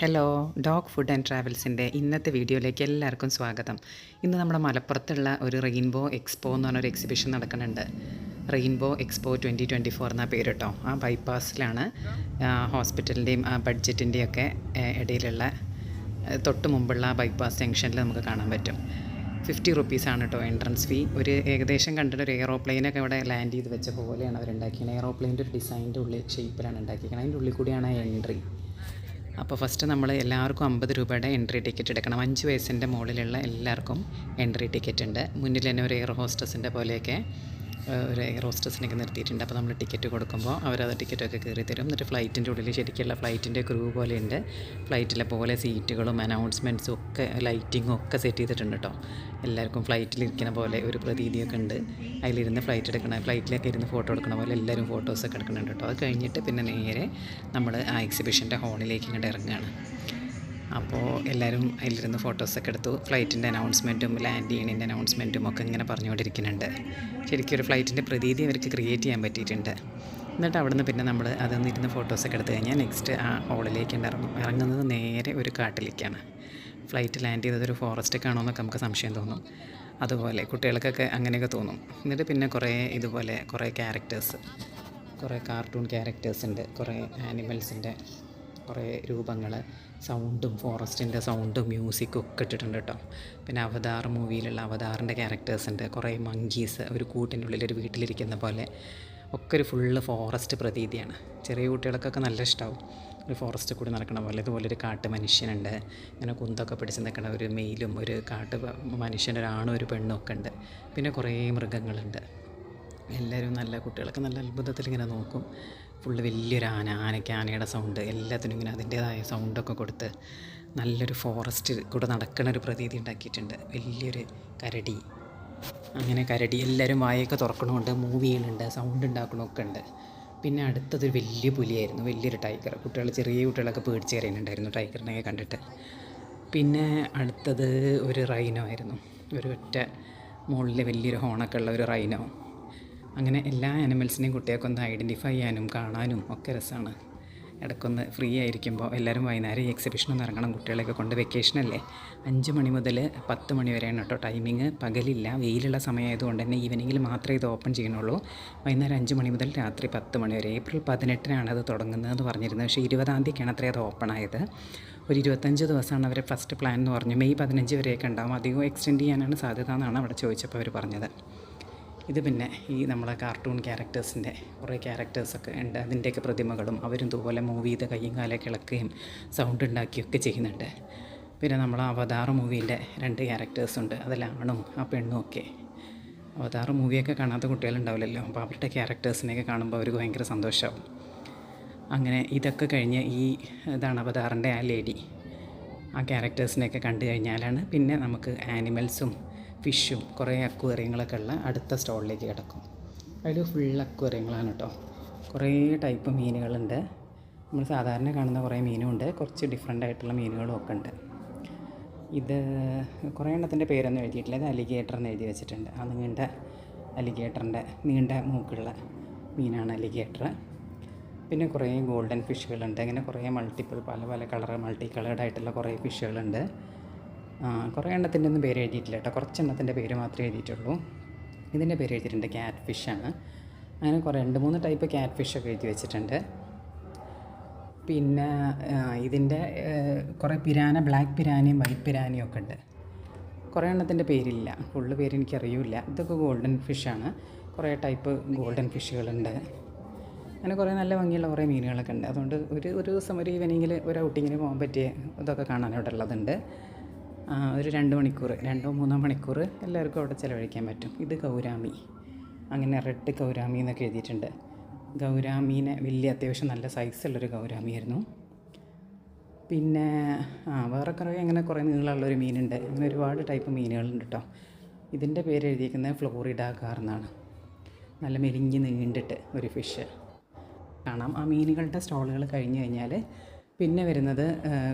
Hello dog food and ട്രാവൽസിന്റെ ഇന്നത്തെ വീഡിയോയിലേക്ക് എല്ലാവർക്കും സ്വാഗതം. ഇന്ന് നമ്മുടെ മലപ്പുറത്തുള്ള ഒരു റെയിൻബോ എക്സ്പോ എന്ന് പറഞ്ഞൊരു എക്സിബിഷൻ നടക്കുന്നുണ്ട്. Rainbow expo twenty twenty four എന്നാ പേര് കേട്ടോ ആ ബൈപ്പാസിലാണ് ഹോസ്പിറ്റലിന്റെയും ആ ബഡ്ജറ്റിന്റെയും ഒക്കെ ഇടയിലുള്ള തൊട്ട് മുമ്പുള്ള ബൈപ്പാസ് ജംഗ്ഷനിൽ നമുക്ക് കാണാൻ പറ്റും. ഫിഫ്റ്റി റുപ്പീസാണ് കേട്ടോ എൻട്രൻസ് ഫീ ഒരു ഏകദേശം കണ്ടിട്ട് ഒരു എയറോപ്ലെയിനൊക്കെ ഇവിടെ ലാൻഡ് ചെയ്ത് വെച്ച പോലെയാണ് അവർ ഉണ്ടാക്കിയത് എയറോപ്ലെയിന്റെ ഒരു ഡിസൈന്റെ ഉള്ളിൽ ഷേപ്പിലാണ് ഉണ്ടാക്കിയിരിക്കുന്നത് അതിന്റെ ഉള്ളിൽ കൂടിയാണ് എൻട്രി അപ്പോൾ ഫസ്റ്റ് നമ്മൾ എല്ലാവർക്കും അമ്പത് രൂപയുടെ എൻട്രി ടിക്കറ്റ് എടുക്കണം. അഞ്ച് വയസ്സിന്റെ മുകളിലുള്ള എല്ലാവർക്കും എൻട്രി ടിക്കറ്റ് ഉണ്ട്. മുന്നിൽ തന്നെ ഒരു എയർ ഹോസ്റ്റസിന്റെ പോലെയൊക്കെ. ഒരു എയർ ഹോസ്റ്റസിനൊക്കെ നിർത്തിയിട്ടുണ്ട്. അപ്പോൾ നമ്മൾ ടിക്കറ്റ് കൊടുക്കുമ്പോൾ അവരത് ടിക്കറ്റൊക്കെ കയറി തരും. എന്നിട്ട് ഫ്ലൈറ്റിന്റെ ഉള്ളിൽ ശരിക്കുള്ള ഫ്ലൈറ്റിന്റെ ക്രൂ പോലെയുണ്ട്. ഫ്ലൈറ്റിലെ പോലെ സീറ്റുകളും അനൗൺസ്മെന്റ്സും ഒക്കെ ലൈറ്റിങ്ങും ഒക്കെ സെറ്റ് ചെയ്തിട്ടുണ്ട് കേട്ടോ. എല്ലാവർക്കും ഫ്ലൈറ്റിലിരിക്കുന്ന പോലെ ഒരു പ്രതീതിയൊക്കെ ഉണ്ട്. അതിലിരുന്ന് ഫ്ലൈറ്റ് എടുക്കണ ഫ്ലൈറ്റിലൊക്കെ ഇരുന്ന് ഫോട്ടോ എടുക്കണ പോലെ എല്ലാവരും ഫോട്ടോസൊക്കെ എടുക്കുന്നുണ്ട് കേട്ടോ. അത് കഴിഞ്ഞിട്ട് പിന്നെ നേരെ നമ്മൾ ആ എക്സിബിഷന്റെ ഹാളിലേക്ക് ഇങ്ങോട്ട് ഇറങ്ങുകയാണ്. അപ്പോൾ എല്ലാവരും അതിലിരുന്ന് ഫോട്ടോസൊക്കെ എടുത്തു. ഫ്ലൈറ്റിന്റെ അനൗൺസ്മെന്റും ലാൻഡ് ചെയ്യണതിന്റെ അനൗൺസ്മെന്റും ഒക്കെ ഇങ്ങനെ പറഞ്ഞുകൊണ്ടിരിക്കുന്നുണ്ട്. ശരിക്കും ഒരു ഫ്ലൈറ്റിന്റെ പ്രതീതി അവർക്ക് ക്രിയേറ്റ് ചെയ്യാൻ പറ്റിയിട്ടുണ്ട്. എന്നിട്ട് അവിടുന്ന് പിന്നെ നമ്മൾ അതൊന്ന് ഇരുന്ന് ഫോട്ടോസൊക്കെ എടുത്തു കഴിഞ്ഞാൽ നെക്സ്റ്റ് ആ ഹോളിലേക്ക് ഇറങ്ങും. ഇറങ്ങുന്നത് നേരെ ഒരു കാട്ടിലേക്കാണ്. ഫ്ലൈറ്റ് ലാൻഡ് ചെയ്തത് ഒരു ഫോറസ്റ്റ് കാണുമോ എന്നൊക്കെ നമുക്ക് സംശയം തോന്നും. അതുപോലെ കുട്ടികൾക്കൊക്കെ അങ്ങനെയൊക്കെ തോന്നും. എന്നിട്ട് പിന്നെ കുറേ ഇതുപോലെ കുറേ ക്യാരക്ടേഴ്സ് കുറേ കാർട്ടൂൺ ക്യാരക്ടേഴ്സ് ഉണ്ട് കുറേ ആനിമൽസിന്റെ കുറേ രൂപങ്ങൾ സൗണ്ടും ഫോറസ്റ്റിന്റെ സൗണ്ടും മ്യൂസിക്കും ഒക്കെ ഇട്ടിട്ടുണ്ട് കേട്ടോ. പിന്നെ അവതാർ മൂവിയിലുള്ള അവതാറിന്റെ ക്യാരക്ടേഴ്സ് ഉണ്ട്. കുറേ മങ്കീസ് ഒരു കൂട്ടിന്റെ ഉള്ളിൽ ഒരു വീട്ടിലിരിക്കുന്ന പോലെ ഒക്കെ ഒരു ഫുള്ള് ഫോറസ്റ്റ് പ്രതീതിയാണ്. ചെറിയ കുട്ടികൾക്കൊക്കെ നല്ല ഇഷ്ടമാവും ഒരു ഫോറസ്റ്റ് കൂടി നടക്കണ പോലെ ഇതുപോലെ ഒരു കാട്ട് മനുഷ്യനുണ്ട്. ഇങ്ങനെ കുന്തൊക്കെ പിടിച്ച് നിൽക്കണ ഒരു മെയിലും ഒരു കാട്ട് മനുഷ്യന്റെ മനുഷ്യനൊരാണും ഒരു പെണ്ണും ഒക്കെ ഉണ്ട്. പിന്നെ കുറേ മൃഗങ്ങളുണ്ട്. എല്ലാവരും നല്ല കുട്ടികളൊക്കെ നല്ല അത്ഭുതത്തിൽ ഇങ്ങനെ നോക്കും. ഫുള്ള് വലിയൊരു ആന ആനയ്ക്ക് ആനയുടെ സൗണ്ട് എല്ലാത്തിനും ഇങ്ങനെ അതിന്റേതായ സൗണ്ടൊക്കെ കൊടുത്ത് നല്ലൊരു ഫോറസ്റ്റ് കൂടെ നടക്കുന്ന ഒരു പ്രതീതി ഉണ്ടാക്കിയിട്ടുണ്ട്. വലിയൊരു കരടി. അങ്ങനെ കരടി എല്ലാവരും വായൊക്കെ തുറക്കണമുണ്ട് മൂവ് ചെയ്യണുണ്ട് സൗണ്ട് ഉണ്ടാക്കണമൊക്കെ ഉണ്ട്. പിന്നെ അടുത്തതൊരു വലിയ പുലിയായിരുന്നു വലിയൊരു ടൈഗർ കുട്ടികൾ ചെറിയ കുട്ടികളൊക്കെ പേടിച്ച് കരയുന്നുണ്ടായിരുന്നു ടൈഗറിനെയൊക്കെ കണ്ടിട്ട്. പിന്നെ അടുത്തത് ഒരു റൈനോ ആയിരുന്നു. ഒരു ഒറ്റ മുകളിൽ വലിയൊരു ഹോണൊക്കെ ഉള്ള ഒരു റൈനോ അങ്ങനെ എല്ലാ ആനിമൽസിനെയും കുട്ടികൾക്ക് ഒന്ന് ഐഡന്റിഫൈ ചെയ്യാനും കാണാനും ഒക്കെ രസമാണ് ഇടയ്ക്കൊന്ന് ഫ്രീ ആയിരിക്കുമ്പോൾ എല്ലാവരും വൈകുന്നേരം ഈ എക്സിബിഷനൊന്ന് ഇറങ്ങണം കുട്ടികളെയൊക്കെ കൊണ്ട് വെക്കേഷനല്ലേ അഞ്ച് മണി മുതൽ പത്ത് മണി വരെയാണ് കേട്ടോ ടൈമിങ് പകലില്ല വെയിലുള്ള സമയമായതുകൊണ്ട് തന്നെ ഈവനിങ്ങിൽ മാത്രമേ ഇത് ഓപ്പൺ ചെയ്യണുള്ളൂ. വൈകുന്നേരം അഞ്ച് മണി മുതൽ രാത്രി പത്ത് മണി വരെ. ഏപ്രിൽ പതിനെട്ടിനാണ് അത് തുടങ്ങുന്നതെന്ന് പറഞ്ഞിരുന്നത്. പക്ഷേ ഇരുപതാം തീയതിക്കാണ് അത്രേ അത് ഓപ്പൺ ആയത്. ഒരു ഇരുപത്തഞ്ച് ദിവസമാണ് അവരെ ഫസ്റ്റ് പ്ലാൻ എന്ന് പറഞ്ഞു. മെയ് പതിനഞ്ച് വരെയൊക്കെ ഉണ്ടാവും. അധികം എക്സ്റ്റെൻഡ് ചെയ്യാനാണ് സാധ്യത എന്നാണ് അവിടെ ചോദിച്ചപ്പോൾ അവർ പറഞ്ഞത്. ഇത് പിന്നെ ഈ നമ്മളെ കാർട്ടൂൺ ക്യാരക്ടേഴ്സിന്റെ കുറേ ക്യാരക്ടേഴ്സൊക്കെ ഉണ്ട്. അതിന്റെയൊക്കെ പ്രതിമകളും അവരും ഇതുപോലെ മൂവ് ചെയ്ത് കയ്യും കാലൊക്കെ ഇളക്കുകയും സൗണ്ട് ഉണ്ടാക്കിയൊക്കെ ചെയ്യുന്നുണ്ട്. പിന്നെ നമ്മൾ അവതാർ മൂവീന്റെ രണ്ട് ക്യാരക്ടേഴ്സ് ഉണ്ട്. അതിലാണും ആ പെണ്ണും ഒക്കെ. അവതാർ മൂവിയൊക്കെ കാണാത്ത കുട്ടികളുണ്ടാവില്ലല്ലോ. അപ്പോൾ അവരുടെ ക്യാരക്ടേഴ്സിനെയൊക്കെ കാണുമ്പോൾ അവർക്ക് ഭയങ്കര സന്തോഷമാവും അങ്ങനെ ഇതൊക്കെ കഴിഞ്ഞ് ഈ ഇതാണ് അവതാറിന്റെ ആ ലേഡി ആ ക്യാരക്ടേഴ്സിനെയൊക്കെ കണ്ടു കഴിഞ്ഞാലാണ് പിന്നെ നമുക്ക് ആനിമൽസും ഫിഷും കുറേ അക്വേറിയങ്ങളൊക്കെ ഉള്ള അടുത്ത സ്റ്റോളിലേക്ക് കിടക്കും. അതിൽ ഫുൾ അക്വേറിയങ്ങളാണ് കേട്ടോ കുറേ ടൈപ്പ് മീനുകളുണ്ട്. നമ്മൾ സാധാരണ കാണുന്ന കുറേ മീനുമുണ്ട്. കുറച്ച് ഡിഫറെന്റ് ആയിട്ടുള്ള മീനുകളും ഒക്കെ ഉണ്ട്. ഇത് കുറേ എണ്ണത്തിന്റെ പേരൊന്നും എഴുതിയിട്ടില്ല. ഇത് അലിഗേറ്റർ എന്ന് എഴുതി വെച്ചിട്ടുണ്ട്. ആ നീണ്ട അലിഗേറ്ററിന്റെ നീണ്ട മൂക്കുള്ള മീനാണ് അലിഗേറ്റർ പിന്നെ കുറേ ഗോൾഡൻ ഫിഷുകളുണ്ട് അങ്ങനെ കുറേ മൾട്ടിപ്പിൾ പല പല കളർ മൾട്ടി കളേർഡ് ആയിട്ടുള്ള കുറേ ഫിഷുകളുണ്ട് കുറേ എണ്ണത്തിന്റെ ഒന്നും പേര് എഴുതിയിട്ടില്ല കേട്ടോ. കുറച്ച് എണ്ണത്തിന്റെ പേര് മാത്രമേ എഴുതിയിട്ടുള്ളൂ. ഇതിന്റെ പേര് എഴുതിയിട്ടുണ്ട് ക്യാറ്റ് ഫിഷാണ് അങ്ങനെ കുറേ രണ്ട് മൂന്ന് ടൈപ്പ് ക്യാറ്റ് ഫിഷൊക്കെ എഴുതി വെച്ചിട്ടുണ്ട്. പിന്നെ ഇതിന്റെ കുറേ പിരാന ബ്ലാക്ക് പിരാനയും വൈറ്റ് പിരാനയും ഒക്കെ ഉണ്ട്. കുറേ എണ്ണത്തിന്റെ പേരില്ല. ഫുള്ള് പേര് എനിക്കറിയില്ല. ഇതൊക്കെ ഗോൾഡൻ ഫിഷാണ് കുറേ ടൈപ്പ് ഗോൾഡൻ ഫിഷുകളുണ്ട് അങ്ങനെ കുറേ നല്ല ഭംഗിയുള്ള കുറേ മീനുകളൊക്കെ ഉണ്ട്. അതുകൊണ്ട് ഒരു ഒരു ദിവസം ഒരു ഈവനിങ്ങിൽ ഒരു ഔട്ടിങ്ങിന് പോകാൻ പറ്റിയ ഇതൊക്കെ കാണാൻ ഇവിടെ ഉള്ളതുണ്ട്. ഒരു രണ്ട് മണിക്കൂർ രണ്ടോ മൂന്നോ മണിക്കൂർ എല്ലാവർക്കും അവിടെ ചിലവഴിക്കാൻ പറ്റും. ഇത് ഗൗരാമി. അങ്ങനെ റെഡ് ഗൗരാമി എന്നൊക്കെ എഴുതിയിട്ടുണ്ട്. ഗൗരാമീനെ വലിയ അത്യാവശ്യം നല്ല സൈസുള്ളൊരു ഗൗരാമിയായിരുന്നു. പിന്നെ ആ വേറെ കുറേ അങ്ങനെ കുറേ നീളമുള്ളൊരു മീനുണ്ട്. അങ്ങനെ ഒരുപാട് ടൈപ്പ് മീനുകളുണ്ട് കേട്ടോ ഇതിന്റെ പേര് എഴുതിയിരിക്കുന്നത് ഫ്ലോറിഡ കാർ എന്നാണ്. നല്ല മെലിഞ്ഞ് നീണ്ടിട്ട് ഒരു ഫിഷ് കാണാം. ആ മീനുകളുടെ സ്റ്റോളുകൾ കഴിഞ്ഞ് കഴിഞ്ഞാൽ പിന്നെ വരുന്നത്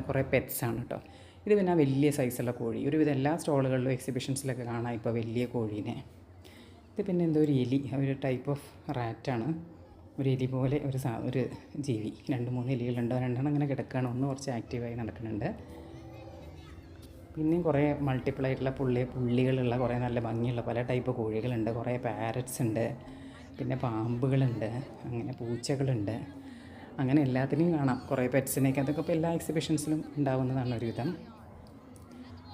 കുറേ പെറ്റ്സാണ് കേട്ടോ ഇത് പിന്നെ വലിയ സൈസുള്ള കോഴി. ഒരുവിധം എല്ലാ സ്റ്റോളുകളിലും എക്സിബിഷൻസിലൊക്കെ കാണാം ഇപ്പോൾ വലിയ കോഴീനെ. ഇത് പിന്നെ എന്തോ ഒരു എലി ഒരു ടൈപ്പ് ഓഫ് റാറ്റാണ് ഒരു എലി പോലെ ഒരു സാ ഒരു ജീവി. രണ്ട് മൂന്ന് എലികളുണ്ട് രണ്ടെണ്ണം അങ്ങനെ കിടക്കുകയാണ് ഒന്ന് കുറച്ച് ആക്റ്റീവായി നടക്കുന്നുണ്ട്. പിന്നെയും കുറേ മൾട്ടിപ്പിൾ ആയിട്ടുള്ള പുള്ളി പുള്ളികളുള്ള കുറേ നല്ല ഭംഗിയുള്ള പല ടൈപ്പ് കോഴികളുണ്ട്. കുറേ പാരറ്റ്സ് ഉണ്ട്. പിന്നെ പാമ്പുകളുണ്ട്. അങ്ങനെ പൂച്ചകളുണ്ട്. അങ്ങനെ എല്ലാത്തിനെയും കാണാം. കുറേ പെറ്റ്സിനെയൊക്കെ അതൊക്കെ ഇപ്പോൾ എല്ലാ എക്സിബിഷൻസിലും ഉണ്ടാവുന്നതാണ് ഒരുവിധം